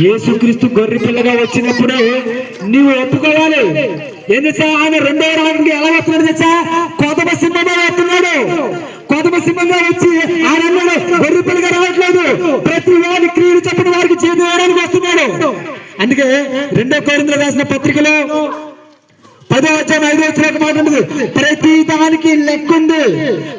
యేసుక్రీస్తు గొర్రె పిల్లగా వచ్చినప్పుడు నీవు ఒప్పుకోవాలి. ఎందుసా ఆయన రెండో రావడానికి ఎలా వస్తున్నాడు తెచ్చా కొదమ సింహంగా వస్తున్నాడు. కొదమ సింహంగా వచ్చి ఆయన గొర్రె పిల్లగా రావట్లేదు. ప్రతి వాడి క్రియలు చెప్పిన వారికి చేతి వేయడానికి వస్తున్నాడు. అందుకే రెండో కోరిందులు రాసిన పత్రికలో పదో అధ్యాయం ఐదో వచ్చిన ఒక మాట ప్రతి దానికి లెక్క ఉంది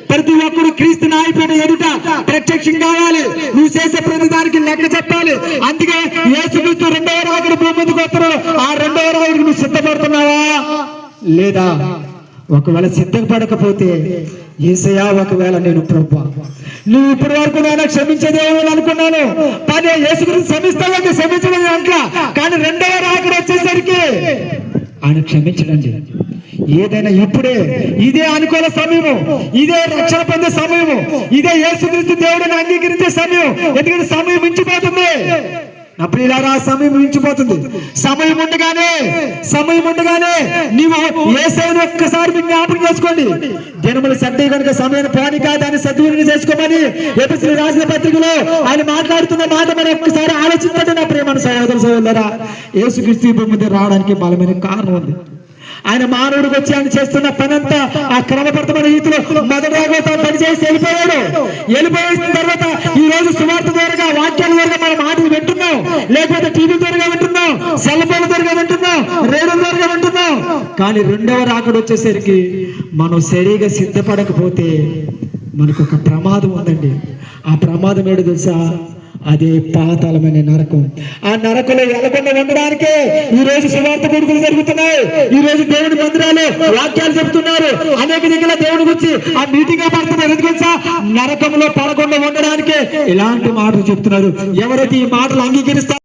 ప్రతి ఒక్కరు క్రీస్తు నాయకుడు ఎదుట ప్రత్యక్షం కావాలి. నువ్వు చేసే ప్రతి దానికి లెక్క చెప్పాలి. అందుకే యేసుక్రీస్తు రెండవ రాకుడు భూమి ముందుకు వస్తున్నాడు ఆ రెండవ ఇరవై నువ్వు సిద్ధపడుతున్నావా? లేదా ఒకవేళ సిద్ధపడకపోతే ఏసయా ఒకవేళ నేను ప్రభు నువ్వు ఇప్పటి వరకు నేను క్షమించేదేమో అనుకున్నాను. కానీ యేసుక్రీస్తు క్షమిస్తావంటే క్షమించడం అంట్లా కానీ రెండవ రాకడ వచ్చేసరికి ఆయన క్షమించడండి ఏదైనా ఇప్పుడే ఇదే అనుకూల సమయము ఇదే రక్షణ పొందే సమయము ఇదే యేసుక్రీస్తు దేవుడిని అంగీకరించే సమయం. ఎందుకంటే సమయం మించిపోతుంది. అప్పుడు ఇలా రా సమయం మించిపోతుంది సమయం ఉండగానే సమయం ఉండగానే నీవు ఏసైన ఒక్కసారి జ్ఞాపకం చేసుకోండి. దినములు సర్ది కనుక సమయం పోనిక కాదని సద్వినియోగం చేసుకోమని ఎపిసి రాసిన పత్రికలో ఆయన మాట్లాడుతున్న మాట మనం ఒక్కసారి ఆలోచించండి నా ప్రేమ సహోదరు సహోదరా. యేసుక్రీస్తు ఈ భూమి మీద రావడానికి బలమైన కారణం ఉంది. ఆయన మానవుడికి వచ్చి ఆయన చేస్తున్న పనంతా ఆ క్రమబద్ధమైన రీతిలో మొదటగా పనిచేసి వెళ్ళిపోయాడు. వెళ్ళిపోయిన తర్వాత ఈ రోజు సువార్త ద్వారా వాక్యాల ద్వారా మన మాటలు వింటున్నాం. లేకపోతే టీవీ ద్వారా వింటున్నాం. సెల్ ఫోన్ ద్వారా వింటున్నాం. రేడియో ద్వారా వింటున్నాం. కానీ రెండవ రాకడ వచ్చేసరికి మనం సరిగా సిద్ధపడకపోతే మనకు ఒక ప్రమాదం ఉందండి. ఆ ప్రమాదం ఏంటో తెలుసా? అదే పాతాళమైన నరకం. ఆ నరకంలో వెళ్ళకుండా ఉండడానికే ఈ రోజు సువార్త కొడుకులు జరుగుతున్నాయి. ఈ రోజు దేవుడి మందిరాలు వాక్యాలు చెప్తున్నారు. అనేక దగ్గర దేవుడి గురించి ఆ మీటింగ్ పడుతున్నారు. ఎందుకు నరకంలో పడకుండా ఉండడానికే ఇలాంటి మాటలు చెప్తున్నారు. ఎవరైతే ఈ మాటలు అంగీకరిస్తారు